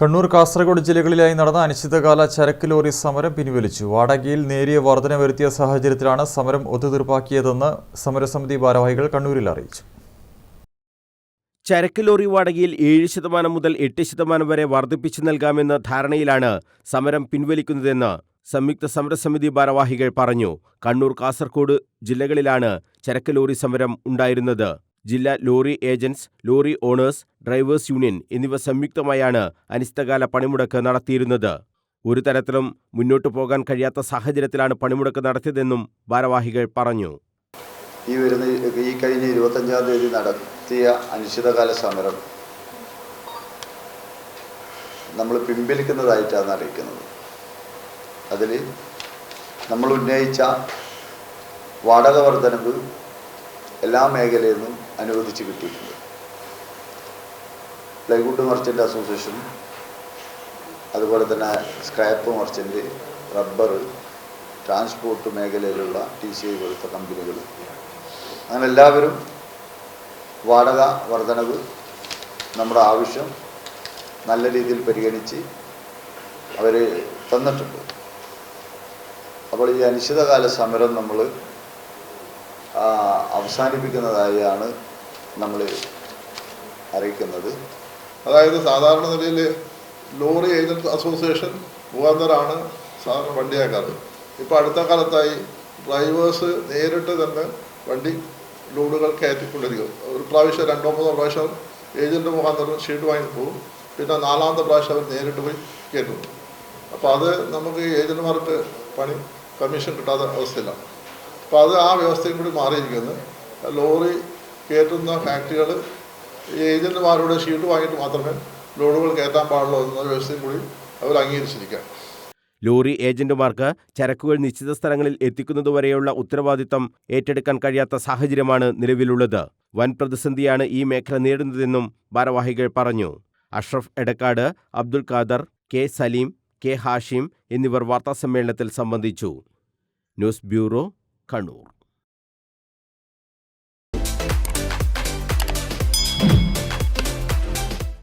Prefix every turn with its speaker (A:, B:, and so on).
A: കണ്ണൂർ കാസർഗോഡ് ജില്ലകളിലായി നടന്ന അനിശ്ചിതകാല ചരക്ക് ലോറി സമരം പിൻവലിച്ചു. വാടകയിൽ നേരിയ വർധന വരുത്തിയ സാഹചര്യത്തിലാണ് സമരം ഒത്തുതീർപ്പാക്കിയതെന്ന് സമരസമിതി ഭാരവാഹികൾ കണ്ണൂരിൽ അറിയിച്ചു.
B: ചരക്ക് ലോറി വാടകയിൽ ഏഴ് ശതമാനം മുതൽ എട്ട് ശതമാനം വരെ വർദ്ധിപ്പിച്ചു നൽകാമെന്ന ധാരണയിലാണ് സമരം പിൻവലിക്കുന്നതെന്ന് സംയുക്ത സമരസമിതി ഭാരവാഹികൾ പറഞ്ഞു. കണ്ണൂർ കാസർഗോഡ് ജില്ലകളിലാണ് ചരക്ക് ലോറി സമരം ഉണ്ടായിരുന്നത്. ജില്ലാ lorry agents lorry owners drivers union എന്നിവ സംയുക്തമായാണ് അനിശ്ചിതകാല പണിമുടക്ക് നടത്തിയിരുന്നത്. ഒരു തരത്തിലും മുന്നോട്ടു പോകാൻ കഴിയാത്ത സാഹചര്യത്തിലാണ് പണിമുടക്ക് നടത്തിയതെന്നും ഭാരവാഹികൾ പറഞ്ഞു.
C: ഈ വരുന്ന ഈ കഴിഞ്ഞ ഇരുപത്തഞ്ചാം തീയതി നടത്തിയ അനിശ്ചിതകാല സമരം നമ്മൾ പിൻവലിക്കുന്നതായിട്ടാണ് അറിയിക്കുന്നത്. അതിൽ നമ്മൾ ഉന്നയിച്ച വാടക വർധനവ് എല്ലാ മേഖലയിൽ നിന്നും അനുവദിച്ച് കിട്ടിയിട്ടുണ്ട്. പ്ലൈവുഡ് മർച്ചന്റ് അസോസിയേഷൻ അതുപോലെ തന്നെ സ്ക്രാപ്പ് മർച്ചന്റ് റബ്ബർ ട്രാൻസ്പോർട്ട് മേഖലയിലുള്ള ടി സി ഐ പോലത്തെ കമ്പനികൾ. അങ്ങനെ എല്ലാവരും വാടക വർധനവ് നമ്മുടെ ആവശ്യം നല്ല രീതിയിൽ പരിഗണിച്ച് അവർ തന്നിട്ടുണ്ട്. അപ്പോൾ ഈ അനിശ്ചിതകാല സമരം നമ്മൾ അവസാനിപ്പിക്കുന്നതായാണ് നമ്മൾ അറിയിക്കുന്നത്.
D: അതായത് സാധാരണ നിലയിൽ ലോറി ഏജൻസ് അസോസിയേഷൻ മുഖാന്തരമാണ് സാധാരണ വണ്ടിയാക്കാറ് ഇപ്പോൾ അടുത്ത കാലത്തായി ഡ്രൈവേഴ്സ് നേരിട്ട് തന്നെ വണ്ടി ലോഡുകൾ കയറ്റിക്കൊണ്ടിരിക്കും. ഒരു പ്രാവശ്യം രണ്ടോ മൂന്നോ പ്രാവശ്യം ഏജന്റ് മുഖാന്തരം ഷീറ്റ് വാങ്ങി പോകും. പിന്നെ നാലാമത്തെ പ്രാവശ്യം അവർ നേരിട്ട് പോയി കയറ്റുന്നു അപ്പോൾ അത് നമുക്ക് ഏജന്റുമാർക്ക് പണി കമ്മീഷൻ കിട്ടാത്ത അവസ്ഥയിലാണ്. അപ്പോൾ അത് ആ വ്യവസ്ഥയും കൂടി മാറിയിരിക്കുന്നത് ലോറി കയറ്റുന്ന ഫാക്ടറികൾ ഈ ഷീട്ട് വാങ്ങിയിട്ട് മാത്രമേ ലോഡുകൾ കയറ്റാൻ പാടുള്ളൂ എന്ന വ്യവസ്ഥയും കൂടി അവർ അംഗീകരിച്ചിരിക്കുക
B: ലോറി ഏജന്റുമാർക്ക് ചരക്കുകൾ നിശ്ചിത സ്ഥലങ്ങളിൽ എത്തിക്കുന്നതുവരെയുള്ള ഉത്തരവാദിത്തം ഏറ്റെടുക്കാൻ കഴിയാത്ത സാഹചര്യമാണ് നിലവിലുള്ളത്. വൻ പ്രതിസന്ധിയാണ് ഈ മേഖല നേരിടുന്നതെന്നും ഭാരവാഹികൾ പറഞ്ഞു. അഷ്റഫ് എടക്കാട് അബ്ദുൽ ഖാദർ കെ സലീം കെ ഹാഷിം എന്നിവർ വാർത്താസമ്മേളനത്തിൽ സംബന്ധിച്ചു. News bureau Kannur.